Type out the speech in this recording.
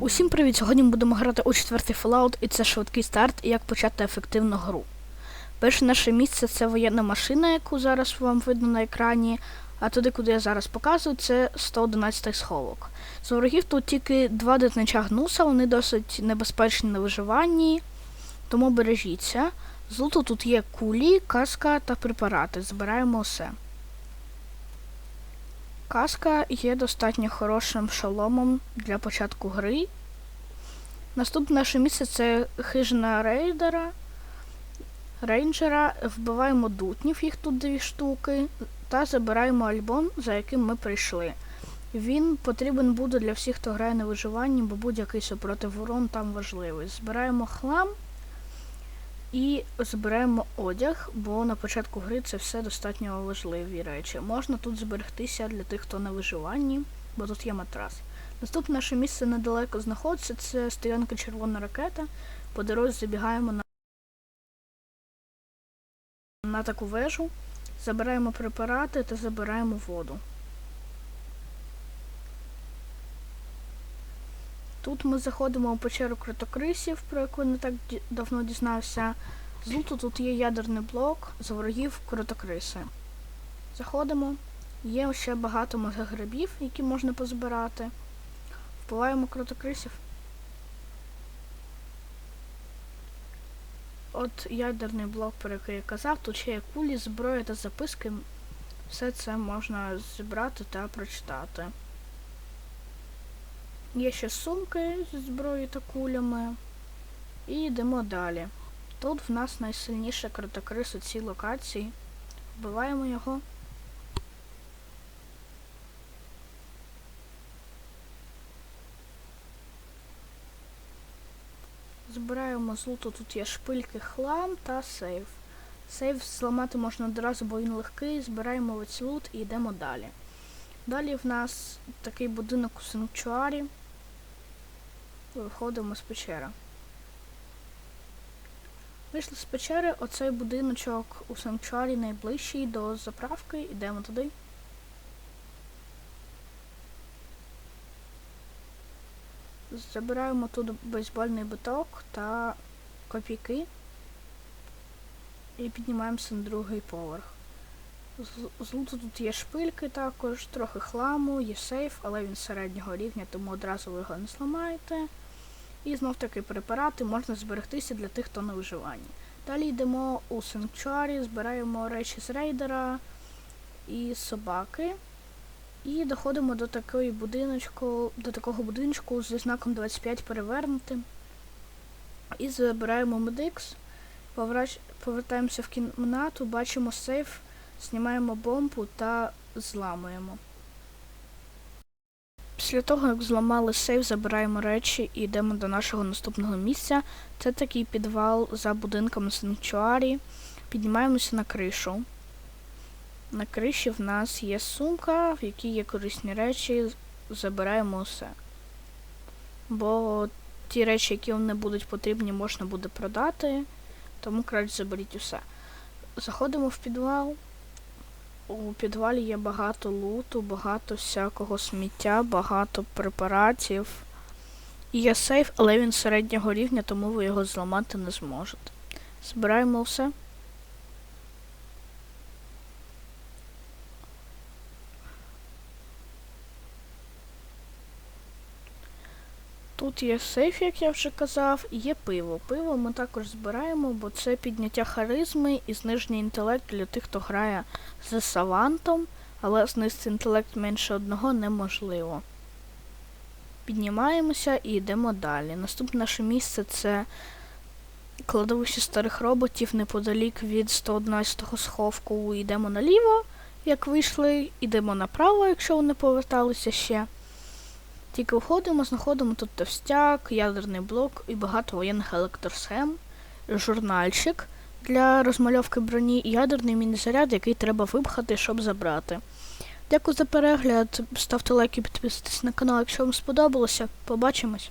Усім привіт! Сьогодні ми будемо грати у четвертий Fallout, і це швидкий старт і як почати ефективну гру. Перше наше місце це воєнна машина, яку зараз вам видно на екрані. А туди, куди я зараз показую, це 111 сховок. З ворогів тут тільки два дитнича гнуса, вони досить небезпечні на виживанні, тому бережіться. З тут є кулі, каска та препарати. Збираємо усе. Каска є достатньо хорошим шоломом для початку гри. Наступне наше місце це хижина рейдера. Рейнджера. Вбиваємо дутнів, їх тут дві штуки, та забираємо альбом, за яким ми прийшли. Він потрібен буде для всіх, хто грає на виживанні, бо будь-який супротив урон там важливий. Збираємо хлам і збираємо одяг, бо на початку гри це все достатньо важливі речі. Можна тут зберегтися для тих, хто на виживанні, бо тут є матрас. Наступне наше місце недалеко знаходиться, це стоянка червона ракета. По дорозі забігаємо на, на таку вежу, забираємо препарати та забираємо воду. Тут ми заходимо у печеру кротокрисів, про яку не так давно дізнався. З тут є ядерний блок, з ворогів кротокриси. Заходимо. Є ще багато мегагрибів, які можна позбирати. Вбиваємо кротокрисів. От ядерний блок, про який я казав, тут ще є кулі, зброя та записки. Все це можна зібрати та прочитати. Є ще сумки зі зброєю та кулями. І йдемо далі. Тут в нас найсильніше кротокрис у цій локації. Вбиваємо його. Збираємо з луту, тут є шпильки хлам та сейф. Сейф зламати можна одразу, бо він легкий. Збираємо весь лут і йдемо далі. Далі в нас такий будинок у санктуарі. Виходимо з печери. Вийшли з печери, оцей будиночок у санктуарі найближчий до заправки. Йдемо туди. Забираємо тут бейсбольний биток та копійки. І піднімаємося на другий поверх. З луту тут є шпильки також, трохи хламу, є сейф, але він середнього рівня, тому одразу ви його не зламаєте. І знов таки препарати можна зберегтися для тих, хто на виживанні. Далі йдемо у санктуарі, збираємо речі з рейдера і собаки. І доходимо до такої будиночку, до такого будиночку зі знаком 25 перевернути. І забираємо медикс, повертаємося в кімнату, бачимо сейф, знімаємо бомбу та зламуємо. Після того, як зламали сейф, забираємо речі і йдемо до нашого наступного місця. Це такий підвал за будинком санктуарі. Піднімаємося на кришу. На криші в нас є сумка, в якій є корисні речі, забираємо усе. Бо ті речі, які вам не будуть потрібні, можна буде продати, тому краще заберіть усе. Заходимо в підвал. У підвалі є багато луту, багато всякого сміття, багато препаратів. І є сейф, але він середнього рівня, тому ви його зламати не зможете. Збираємо все. Тут є сейф, як я вже казав, і є пиво. Пиво ми також збираємо, бо це підняття харизми і зниження інтелект для тих, хто грає з савантом, але знизити інтелект менше одного неможливо. Піднімаємося і йдемо далі. Наступне наше місце це кладовище старих роботів неподалік від 111-го сховку. Йдемо наліво, як вийшли, йдемо направо, якщо вони поверталися ще. Тільки входимо, знаходимо тут товстяк, ядерний блок і багато воєнних електросхем, журнальчик для розмальовки броні і ядерний міні-заряд, який треба випхати, щоб забрати. Дякую за перегляд. Ставте лайк і підписуйтесь на канал, якщо вам сподобалося. Побачимось!